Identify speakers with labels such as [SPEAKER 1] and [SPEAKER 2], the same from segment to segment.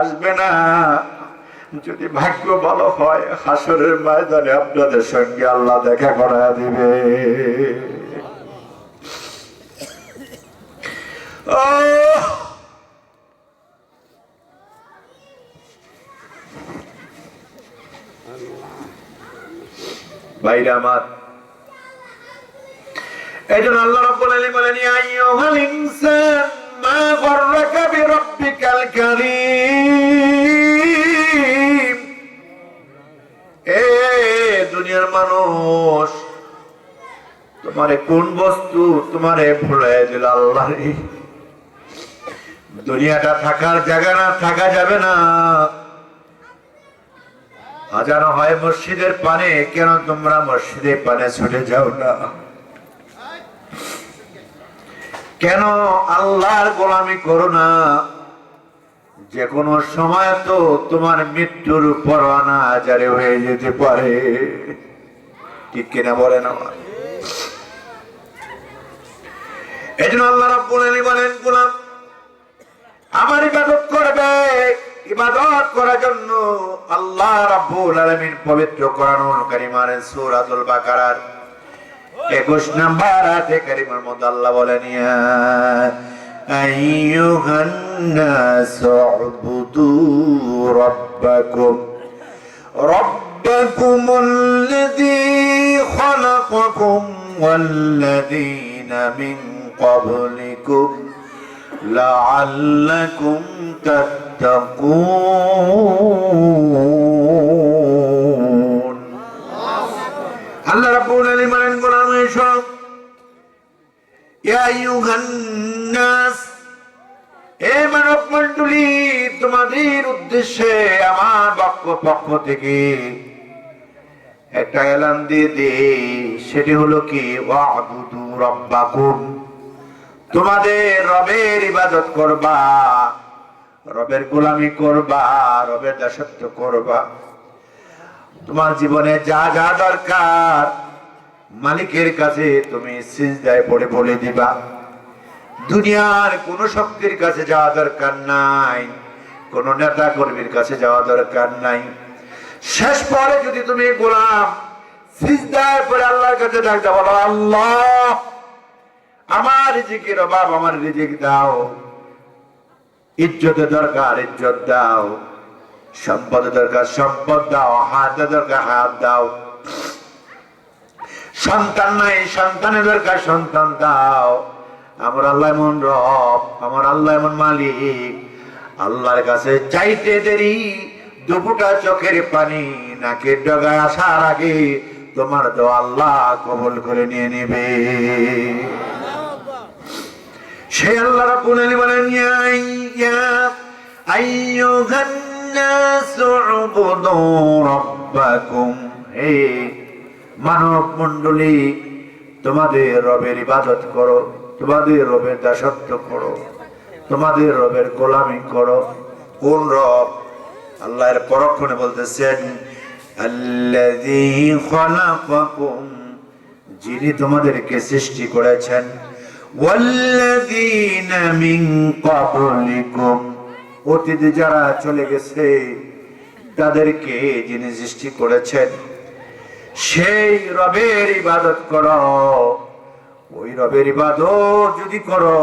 [SPEAKER 1] আসবে না। যদি ভাগ্য ভালো হয়, হাসরের ময়দানে আপনাদের সঙ্গে আল্লাহ দেখা করা দিবে! ভাইরা আমার, এই জন্য আল্লাহ রাব্বুল আলামিন বলেন, ইয়া আইয়ুহাল দুনিয়ার মানুষ, তোমারে কোন বস্তু তোমারে ভুলাই দিল আল্লাহ দুনিয়াটা থাকার জায়গা না, থাকা যাবে না। আজানো হয় মসজিদের পানে, কেন তোমরা মসজিদের পানে ছুটে যাও না? কেন আল্লাহর গোলামি করো না? যে কোনো সময় তো তোমার মৃত্যুর পরোয়ানা জারি হয়ে যেতে পারে। ঠিক কিনা বলেন আমার এই জন্য আল্লাহ রাব্বুল আলামিন বলেন, গোলাম, আমার ইবাদত করবে। ইবাদত করার জন্য আল্লাহ রাব্বুল আলামিন পবিত্র কোরআনুল কারীমের সূরাতুল বাকারার। 21 নাম্বার আয়াতে কারীমের মধ্যে আল্লাহ বলেন ইয়া আইয়ুহান নাস উবুদু রাব্বাকুম ربكم الذي خلقكم والذين من قبلكم لعلكم تتقون তোমাদের উদ্দেশ্যে আমার পক্ষ পক্ষ থেকে একটা এলান দিয়ে দে সেটি হলো কি তোমাদের রবের ইবাদত করবা, রবের গোলামি করবা, রবের দাসত্ব করবা। তোমার জীবনে যা যা দরকার মালিকের কাছে তুমি সিজদায় পড়ে বলে দিবা। দুনিয়ার কোন শক্তির কাছে যাওয়া দরকার নাই, কোন নেতা কর্মীর কাছে যাওয়া দরকার নাই। শেষ পরে যদি তুমি গোলাম, সিজদায় পড়ে আল্লাহর কাছে ডাকতে বলো, আল্লাহ, আমার রিজিকের অভাব আমার রিজিক দাও। ইজ্জতের দরকার ইজ্জত দাও। সম্পদ দরকার সম্পদ দাও, হাত দরকার হাত দাও। সন্তান নাই, সন্তানের দরকার, সন্তান দাও। আমার আল্লাহ এমন রব, আমার আল্লাহ এমন মালিক। আল্লাহর কাছে চাইতে দেরি দুপুটা চোখের পানি নাকের ডগায় আসার আগে তোমার তো আল্লাহ কবল করে নিয়ে নেবে। সেই আল্লাহ আলামিন বলেন, ইয়া ইয়া উবুদু রাব্বাকুম। হে মানব মণ্ডলী, তোমাদের রবের ইবাদত করো, তোমাদের রবের দাসত্ব করো, তোমাদের রবের গোলামি করো। কোন রব? আল্লাহর পরক্ষণে বলতেছেন যিনি তোমাদেরকে সৃষ্টি করেছেন। অতীতে যারা চলে গেছে, তাদেরকে যিনি সৃষ্টি করেছেন। সেই রবের ইবাদত করো ওই রবের ইবাদত যদি করো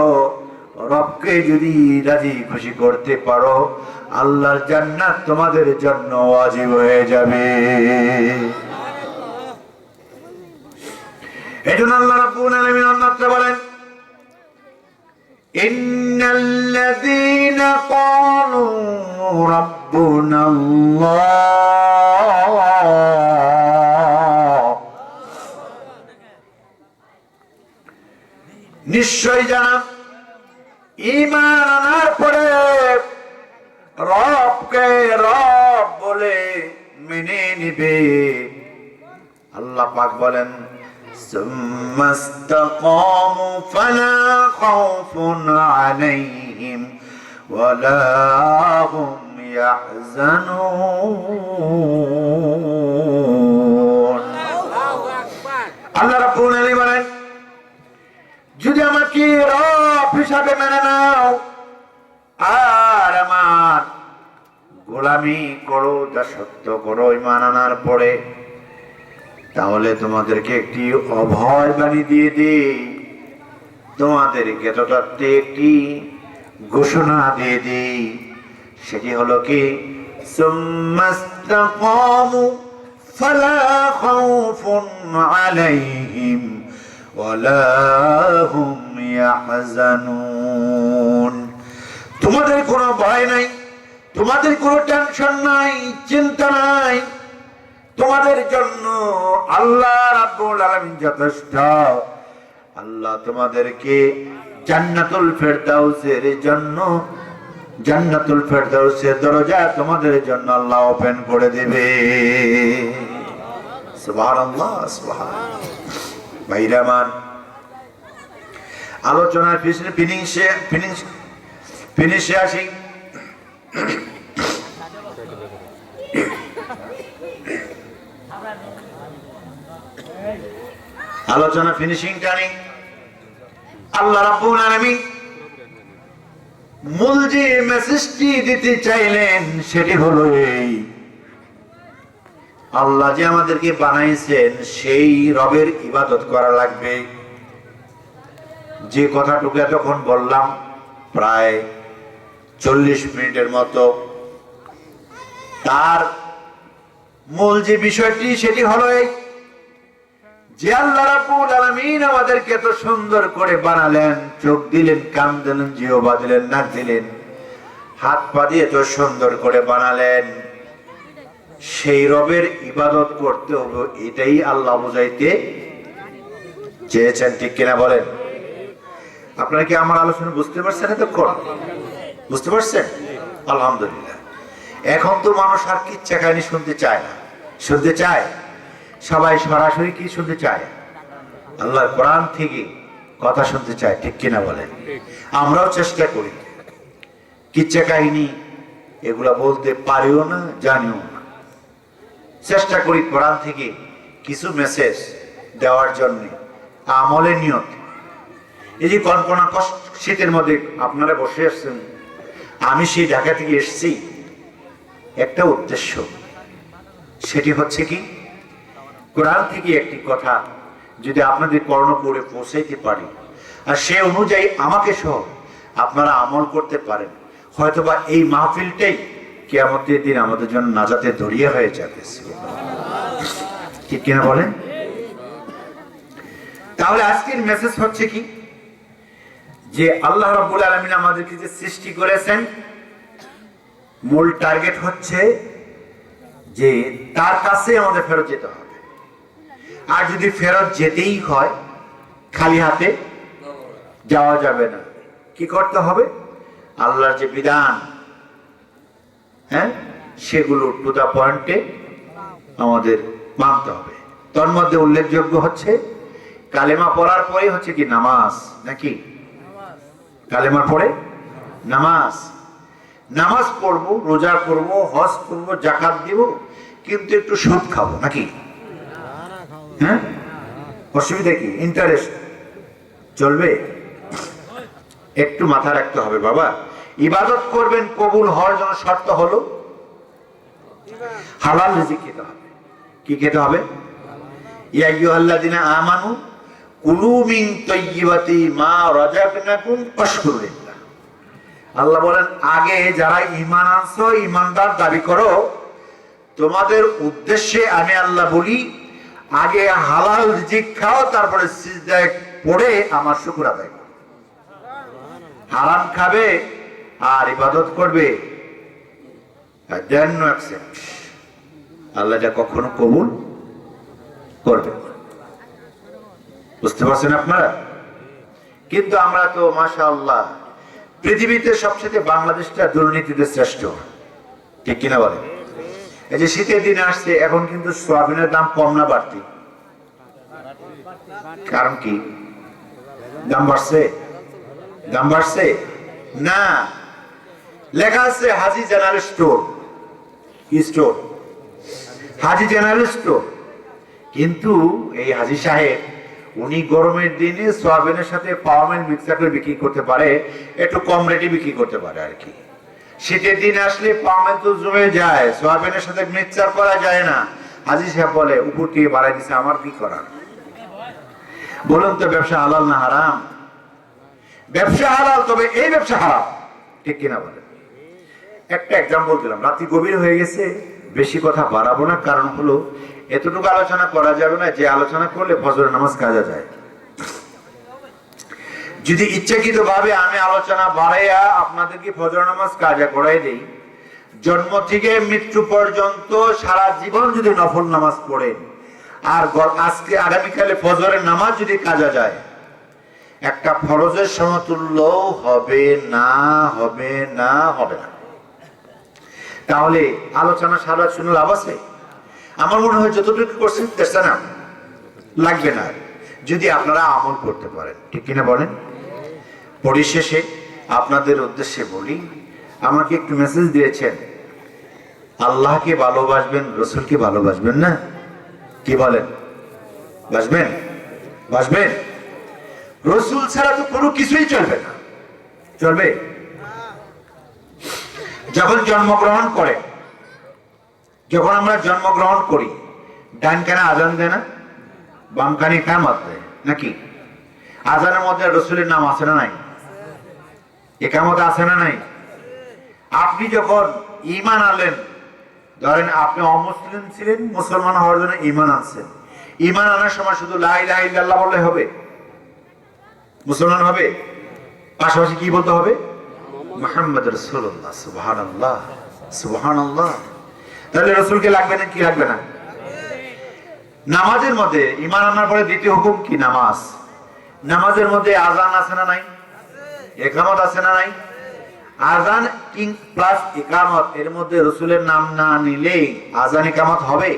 [SPEAKER 1] রবকে যদি রাজি খুশি করতে পারো আল্লাহর জান্নাত তোমাদের জন্য ওয়াজিব হয়ে যাবে এই জন্য আল্লাহ রাব্বুল আলামিন অন্যত্র বলেন إن الذين قالوا ربنا الله নিশ্চয় জানা ইমান আনার পরে রবকে রব বলে মেনে নিবে আল্লাহ পাক বলেন ثم استقاموا فلا خوف عليهم ولا هم يحزنون হিসাবে মেনে নাও। আর আমার গোলামি করো দাসত্ব করো, ইমান আনার পরে তাহলে তোমাদেরকে একটি অভয় বাণী দিয়ে দিই। তোমাদেরকে তথার্থে একটি ঘোষণা দিয়ে দিই। সেটি হলো কি? ফালা খাউফুন আলাইহিম ওয়ালা তোমাদের কোনো ভয় নাই, তোমাদের কোনো টেনশন নাই, চিন্তা নাই। তোমাদের জন্য আল্লাহ রাব্বুল আলামিন যথেষ্ট। আল্লাহ তোমাদেরকে জান্নাতুল ফেরদাউসের জন্য, জান্নাতুল ফেরদাউসের দরজা তোমাদের জন্য আল্লাহ ওপেন করে দেবে। সুবহানাল্লাহ সুবহান আলোচনার ফিনিশে ফিনিশ, ফিনিশে আসি। আলোচনা ফিনিশিং টানি আল্লাহ রাব্বুল আলামিন মূল যে মেসেজটি দিতে চাইলেন, সেটি হলো এই। আল্লাহ যে আমাদেরকে বানাইছেন, সেই রবের ইবাদত করা লাগবে। যে কথাটুকু এতক্ষণ বললাম, প্রায় চল্লিশ মিনিটের মতো। তার মূল যে বিষয়টি, সেটি হলো এই যে আল্লাহ রাব্বুল আলামিন আমাদেরকে এত সুন্দর করে বানালেন, চোখ দিলেন, কান দিলেন, জিহবা দিলেন, নাক দিলেন, হাত পা দিয়ে এত সুন্দর করে বানালেন। সেই রবের ইবাদত করতে হবে এটাই আল্লাহ বুঝাইতে চেয়েছেন, ঠিক কিনা বলেন? আপনারা কি আমার আলোচনা বুঝতে পারছেন এতক্ষণ? বুঝতে পারছেন? আলহামদুলিল্লাহ। এখন তো মানুষ আর কিচ্ছা কাহিনী শুনতে চায় না। শুনতে চায়? সবাই সরাসরি কি শুনতে চায়? আল্লাহর কোরআন থেকে কথা শুনতে চায়, ঠিক কিনা বলেন? আমরাও চেষ্টা করি। কিচ্ছা কাহিনী এগুলা বলতে পারিও না, জানিও না। চেষ্টা করি কোরআন থেকে কিছু মেসেজ দেওয়ার জন্য, আমলে নিয়ত। এই যে কল্পনা কষ্ট, শীতের মধ্যে আপনারা বসে আসছেন আমি সেই ঢাকা থেকে এসেছি। একটা উদ্দেশ্য, সেটি হচ্ছে কি? কোরআন থেকে একটি কথা, যদি আপনাদের কর্ণ করে পৌঁছাইতে পারি, আর সে অনুযায়ী আমাকে সহ আপনারা আমল করতে পারেন, হয়তোবা এই মাহফিলটাই কেয়ামতের দিন আমাদের জন্য নাজাতে দরিয়া হয়ে যাবে ঠিক কিনা বলেন? তাহলে আজকের মেসেজ হচ্ছে কি? যে আল্লাহ রাব্বুল আলামিন আমাদেরকে যে সৃষ্টি করেছেন, মূল টার্গেট হচ্ছে যে তার কাছে আমাদের ফেরত যেতে হবে। আর যদি ফেরত যেতেই হয়, খালি হাতে যাওয়া যাবে না। কি করতে হবে? আল্লাহর যে বিধান হ্যাঁ সেগুলো টু দা পয়েন্টে আমাদের মানতে হবে। তোর মধ্যে উল্লেখযোগ্য হচ্ছে, কালেমা পড়ার পরে হচ্ছে কি, নামাজ, নাকি? কালেমার পরে নামাজ। নামাজ পড়ব, রোজা করব হজ করব জাকাত দিব, কিন্তু একটু সুদ খাব, নাকি? হ্যাঁ? অসুবিধা কি? ইন্টারেস্ট চলবে? একটু মাথা রাখতে হবে, বাবা। ইবাদত করবেন, কবুল হওয়ার জন্য শর্ত হলো, হালাল রিজিক খেতে হবে। কি খেতে হবে? ইয়া আইয়ুহাল্লাযিনা আমানু মা আল্লাহ বলেন, আগে যারা ইমান আনছো, ঈমানদার দাবি করো। তোমাদের উদ্দেশ্যে আমি আল্লাহ বলি, আগে হালাল রিজিক খাও, তারপরে পড়ে আমার শুকর আদায় করো। হারাম খাবে, আর ইবাদত করবে আল্লাহ এটা কখনো কবুল করবে না। বুঝতে পারছেন আপনারা? কিন্তু আমরা তো মাশা আল্লাহ পৃথিবীতে সবচেয়ে বাংলাদেশটা দুর্নীতিতে শ্রেষ্ঠ। ঠিক কিনা বলে এই যে শীতের দিন আসছে, এখন কিন্তু সোয়াবিনের দাম কম না বাড়তি। কারণ কি? দাম বাড়ছে? দাম বাড়ছে? না। লেখা আছে হাজি জেনারেল স্টোর। কি স্টোর? Haji general store. কিন্তু এই হাজি সাহেব উনি গরমের দিনে সোয়াবিনের সাথে পাওয়ামেন মিক্সার করে বিক্রি করতে পারে, একটু কম রেটে বিক্রি করতে পারে আর কি। শীতের দিন আসলে পাওয়ামেন তো জমে যায়, সোয়াবিনের সাথে মিক্সার করা যায় না। হাজি সাহেব বলে, উপর থেকে বাড়াই দিছে, আমার কি করার? বলুন তো, ব্যবসা হালাল না হারাম? ব্যবসা হালাল, তবে এই ব্যবসা হারাম। ঠিক কিনা বলেন? একটা এক্সাম্পল দিলাম। রাত্রি গভীর হয়ে গেছে বেশি কথা বাড়াবো না, কারণ হলো এতটুকু আলোচনা করা যাবে না, যে আলোচনা করলে ফজরের নামাজ কাজা যায়। যদি ইচ্ছাকৃত ভাবে আমি আলোচনা বাড়াইয়া আপনাদেরকে ফজর নামাজ কাজা করাই দেই, জন্ম থেকে মৃত্যু পর্যন্ত সারা জীবন যদি নফল নামাজ পড়েন, আর আজকে আগামীকালে ফজরের নামাজ যদি কাজা যায়, একটা ফরজের সমতুল্য হবে না হবে না হবে না। তাহলে আলোচনা সারা শুনে লাভ আছে? আমার মনে হয় যতটুকু করছেন চেষ্টা না, লাগবে না। যদি আপনারা আমল করতে পারেন, ঠিক কিনা বলেন? পরিশেষে আপনাদের উদ্দেশ্যে বলি, আমাকে একটু মেসেজ দিয়েছেন, আল্লাহকে ভালোবাসবেন, রসুলকে ভালোবাসবেন না? কি বলেন? বাসবেন? বাসবেন? রসুল ছাড়া তো কোনো কিছুই চলবে না। চলবে? যখন জন্মগ্রহণ করে, যখন আমরা জন্মগ্রহণ করি, ডান কানে আজান দেয় না? বাম কানে দেয় নাকি? আজানের মধ্যে রসুলের নাম আছে না নাই? একামত আছে না নাই? আপনি যখন ইমান আনলেন, ধরেন আপনি অমুসলিম ছিলেন, মুসলমান হওয়ার জন্য ইমান আনছেন। ইমান আনার সময় শুধু লাই লাই বললে হবে? মুসলমান হবে? পাশাপাশি কি বলতে হবে? মোহাম্মদ রসুল্লাহ তাহলে লাগবে না, কি লাগবে না? নামাজের মধ্যে আনার পরে দ্বিতীয় হুকুম কি? নামাজ। নামাজের মধ্যে আছে না নাই? আছে না নাই? আজান কিং প্লাস একামত, এর মধ্যে রসুলের নাম না নিলে আজান একামত হবে?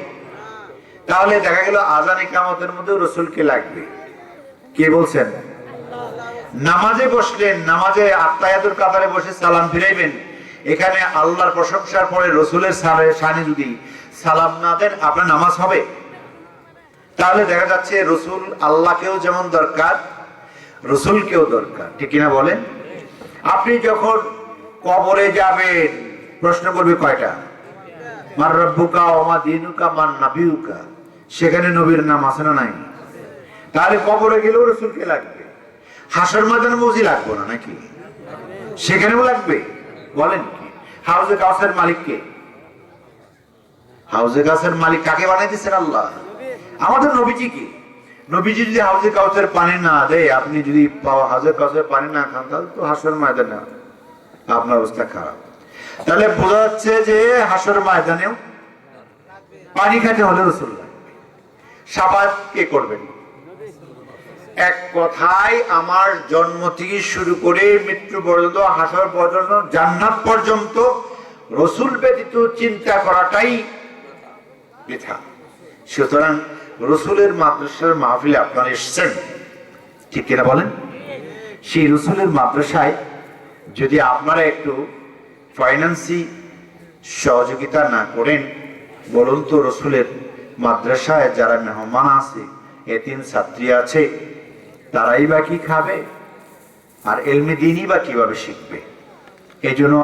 [SPEAKER 1] তাহলে দেখা গেল আজান একামতের মধ্যে রসুলকে লাগবে। কে বলছেন? নামাজে বসলেন নামাজে আত্মায়াতুর কাতারে বসে সালাম ফিরাইবেন। এখানে আল্লাহর প্রশংসার পরে রসুলের সারে সানে যদি সালাম না দেন, আপনার নামাজ হবে? তাহলে দেখা যাচ্ছে রসুল আল্লাহকেও যেমন দরকার, রসুলকেও দরকার। ঠিক কিনা বলেন? আপনি যখন কবরে যাবেন, প্রশ্ন করবে কয়টা? মার রব্বুকা ওমা দিনুকা মান নাবিউকা। সেখানে নবীর নাম আছে না নাই? তাহলে কবরে গেলেও রসুলকে লাগবে। হাসর ময়দানে বুঝি লাগবো না নাকি? সেখানেও লাগবে? বলেন কি? হাউজে কাউসের মালিককে হাউজে কাউসের মালিক কাকে বানাইতেছেন আল্লাহ? আমাদের নবীজি কি? নবীজি যদি হাউজে কাউসের পানি না দেয়, আপনি যদি হাউজে কাউসের পানি না খান, তাহলে তো হাসর ময়দানে আপনার অবস্থা খারাপ। তাহলে বোঝা যাচ্ছে যে হাসর ময়দানেও পানি খাতে হলে রসুল লাগবে। সাবাত কে করবেন? এক কথায় আমার জন্ম থেকে শুরু করে মৃত্যু পর্যন্ত, হাসর পর্যন্ত, জান্নাত পর্যন্ত রসুল ব্যতীত চিন্তা করাটাই বৃথা। সুতরাং রসুলের মাদ্রাসার মাহফিলে আপনারা এসছেন, ঠিক কিনা বলেন? সেই রসুলের মাদ্রাসায় যদি আপনারা একটু ফাইন্যান্সি সহযোগিতা না করেন, বলুন তো রসুলের মাদ্রাসায় যারা মেহমান আছে, এতিম ছাত্রী আছে তারাই বা কি খাবে? আর এলমি দিনই বা কীভাবে শিখবে? এই জন্য